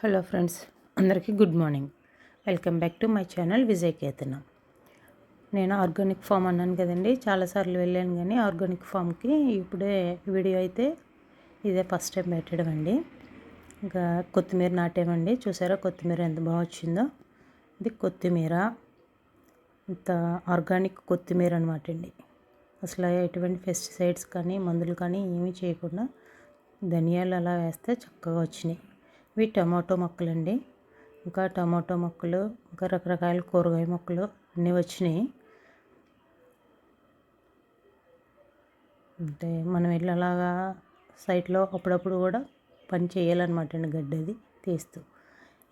Hello friends అందరికీ good morning. Welcome back to my channel Vijay Ketana. నేను organic form అన్నాను కదండి చాలాసార్లు వెళ్ళాను కానీ ఆర్గానిక్ ఫామ్కి ఇప్పుడే వీడియో అయితే ఇదే ఫస్ట్ టైం పెట్టడం అండి. ఇంకా కొత్తిమీర నాటామండి చూసారా కొత్తిమీర ఎంత బాగా వచ్చిందో? ఇది కొత్తిమీర ఇంత ఆర్గానిక్ కొత్తిమీర అనమాట అండి. అసలు ఎటువంటి పెస్టిసైడ్స్ కానీ మందులు కానీ ఏమీ చేయకుండా ధనియాలు అలా వేస్తే చక్కగా వచ్చినాయి. ఇవి టమాటో మొక్కలండి. ఇంకా టమాటో మొక్కలు ఇంకా రకరకాల కూరగాయ మొక్కలు అన్నీ వచ్చినాయి. అంటే మనం వెళ్ళి అలాగా సైట్లో అప్పుడప్పుడు కూడా పని చేయాలన్నమాట అండి గడ్డది తీస్తూ.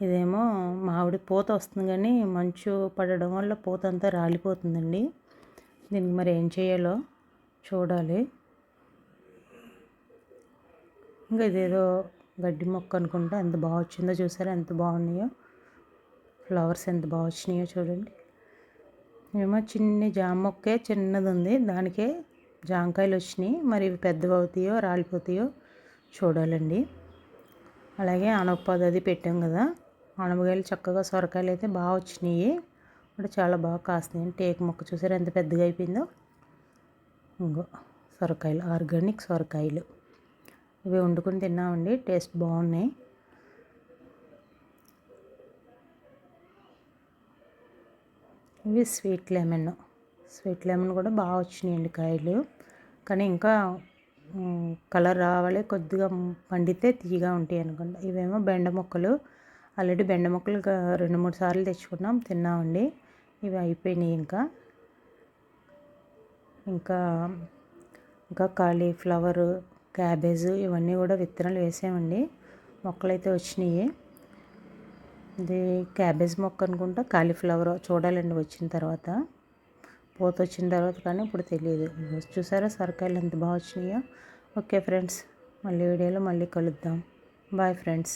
ఇదేమో మామిడి పూత వస్తుంది కానీ మంచు పడడం వల్ల పూత అంతా రాలిపోతుందండి. దీనికి మరి ఏం చేయాలో చూడాలి. ఇంకా ఇదేదో గడ్డి మొక్క అనుకుంటా. ఎంత బాగా వచ్చిందో చూసారా? ఎంత బాగున్నాయో. ఫ్లవర్స్ ఎంత బాగా వచ్చినాయో చూడండి. ఏమో చిన్న జామ మొక్కే చిన్నది ఉంది. దానికే జామకాయలు వచ్చినాయి. మరి ఇవి పెద్దవి అవుతాయో రాలిపోతాయో చూడాలండి. అలాగే అనపది అది పెట్టాం కదా. అనపకాయలు చక్కగా సొరకాయలు అయితే బాగా వచ్చినాయి. ఇప్పుడు చాలా బాగా కాస్తున్నాయి. టేక్ మొక్క చూసారా? ఎంత పెద్దగా అయిపోయిందో. ఇంకో సొరకాయలు. ఆర్గానిక్ సొరకాయలు. ఇవి వండుకొని తిన్నామండి. టేస్ట్ బాగున్నాయి. ఇవి స్వీట్ లెమన్. స్వీట్ లెమన్ కూడా బాగా వచ్చినాయండి కాయలు. కానీ ఇంకా కలర్ రావాలి. కొద్దిగా పండితే తీగా ఉంటాయి అనుకుంటా. ఇవేమో బెండ మొక్కలు. ఆల్రెడీ బెండ మొక్కలు రెండు మూడు సార్లు తెచ్చుకున్నాం. తిన్నామండి. ఇవి అయిపోయినాయి ఇంకా. ఇంకా ఇంకా కాలీఫ్లవరు క్యాబేజ్ ఇవన్నీ కూడా విత్తనాలు వేసామండి. మొక్కలైతే వచ్చినాయి. ఇది క్యాబేజ్ మొక్క అనుకుంటా కాలీఫ్లవర్ చూడాలండి వచ్చిన తర్వాత. పూత వచ్చిన తర్వాత కానీ ఇప్పుడు తెలియదు. చూసారా సరకాయలు ఎంత బాగా వచ్చినాయో? ఓకే ఫ్రెండ్స్ మళ్ళీ వీడియోలో మళ్ళీ కలుద్దాం. Bye friends.